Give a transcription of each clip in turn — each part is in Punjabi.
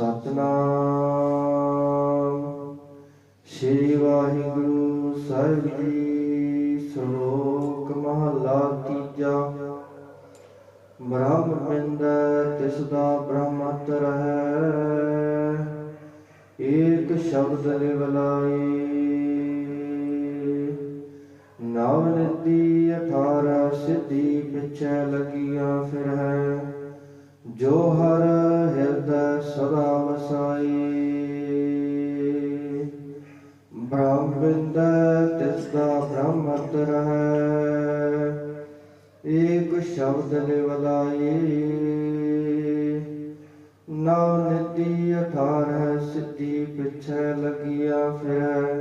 ਸਤਨਾਮ। ਸ੍ਰੀ ਵਾਹਿਗੁਰੂ ਸਾਹਿਬ ਜੀ, ਸ਼ਲੋਕ ਮਹਲਾ ਤੀਜਾ। ਬ੍ਰਹਮ ਬਿੰਦ ਤਿਸ ਦਾ ਬ੍ਰਹਮਤਰ ਹੈ। ਏਕ ਸ਼ਬਦ ਨਿਵਲਾਈ। ਨਵ ਨਿਤੀ ਅਠਾਰ ਸਿੱਧੀ ਪਿਛੈ ਲਗੀਆਂ ਫਿਰ ਹੈ। ਜੋ ਹਰ ਹਿਰਦੈ ਸਦਾ ਵਸਾਈ। ਬ੍ਰਹਮ ਬਿੰਦ ਤਿਸ ਦਾ ਬ੍ਰਹਮਤ ਰਹੈ। ਏਕ ਸ਼ਬਦ ਨਿਵਲਾਈ ਨਵ ਨਿਤੀ ਅਠਾਰ ਸਿੱਧੀ ਪਿਛੈ ਲਗੀਆਂ ਫਿਰੈ।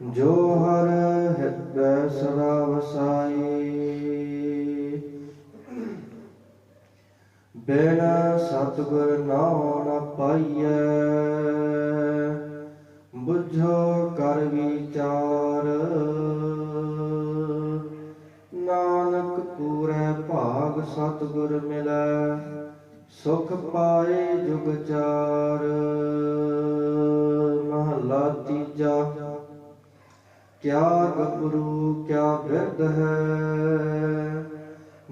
ਜੋ ਹਰ ਹਿਰਦੈ ਸਦਾ ਵਸਾਈ। ਬਿਨ ਸਤਿਗੁਰ ਨਾਮ ਨ ਪਾਈਐ। ਬੁਝੋ ਕਰ ਵਿਚਾਰ। ਨਾਨਕ ਪੂਰੇ ਭਾਗ ਸਤਿਗੁਰ ਮਿਲੈ, ਸੁਖ ਪਾਏ ਜੁਗ ਚਾਰ। ਮਹਲਾ ਤੀਜਾ, ਕਿਆ ਗੱਭਰੂ ਕਿਆ ਬਿਰਧ ਹੈ।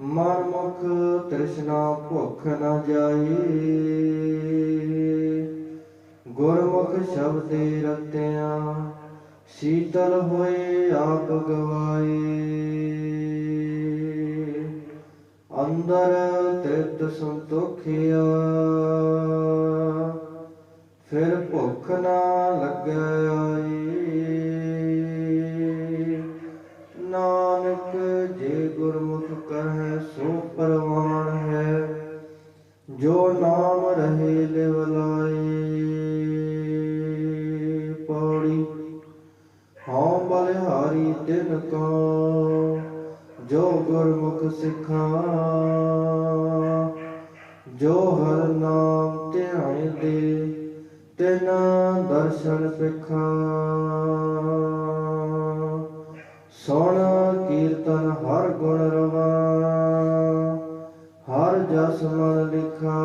ਮਨ ਮੁਖ ਤ੍ਰਿਸ਼ਨਾ ਭੁੱਖ ਨਾ ਜਾਈ ਗੁਰਮੁਖ ਸ਼ਬਦੇ ਰਤਿਆਂ, ਸੀਤਲ ਹੋਏ ਆਪ ਗਵਾਏ। ਅੰਦਰ ਤ੍ਰਿਤ ਸੰਤੋਖਿਆ, ਫਿਰ ਭੁੱਖ ਨਾ ਲੱਗੈ ਗੁਰਮੁਖ ਕਰਹਿ ਸੋ ਪਰਵਾਨ ਹੈ, ਜੋ ਨਾਮ ਰਹੇ ਲਿਵ ਪੌੜੀ, ਹਉ ਬਲਿਹਾਰੀ ਤਿਨ ਕੋ, ਜੋ ਗੁਰਮੁਖ ਸਿਖਾ, ਜੋ ਹਰ ਨਾਮ ਧਿਆਏ ਦੇ, ਤਿਨ ਦਰਸ਼ਨ ਸਿਖਾ। ਸੁਣ ਕੀਰਤਨ ਹਰ ਹਰ ਜਸ ਮਨ ਲਿਖਾ।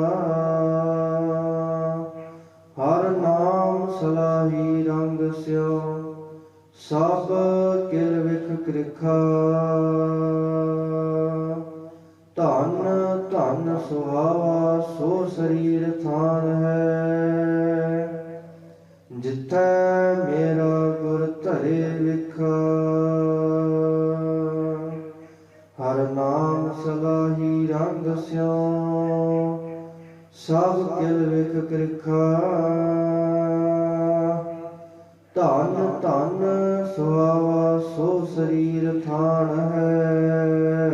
ਹਰ ਨਾਮ ਸਲਾਹੀ ਰੰਗ ਸਿਓ। ਸਭ ਕਿਲ ਵਿਖ ਕ੍ਰਿਖਾ। ਧਨ ਧਨ ਸੁਹਾਵਾ, ਸੋ ਸਰੀਰ ਥਾਨ ਹੈ। ਜਿੱਥੈ ਮੇਰਾ ਗੁਰ ਧਰੇ ਸਲਾਹੀ ਸਭ ਕਿਲ ਵਿਖ ਕ੍ਰਿਖਾ ਧਨ ਧਨ ਸੁਹਾਵਾ ਸੋ ਸਰੀਰ ਥਾਨ ਹੈ।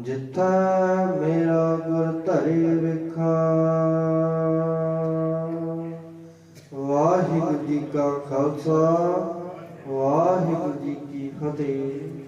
ਜਿੱਥੈ ਮੇਰਾ ਗੁਰ ਧਰੇ ਵਿਖਾ। ਵਾਹਿਗੁਰੂ ਜੀ ਕਾ ਖਾਲਸਾ, ਵਾਹਿਗੁਰੂ ਜੀ ਕੀ ਫਤਿਹ।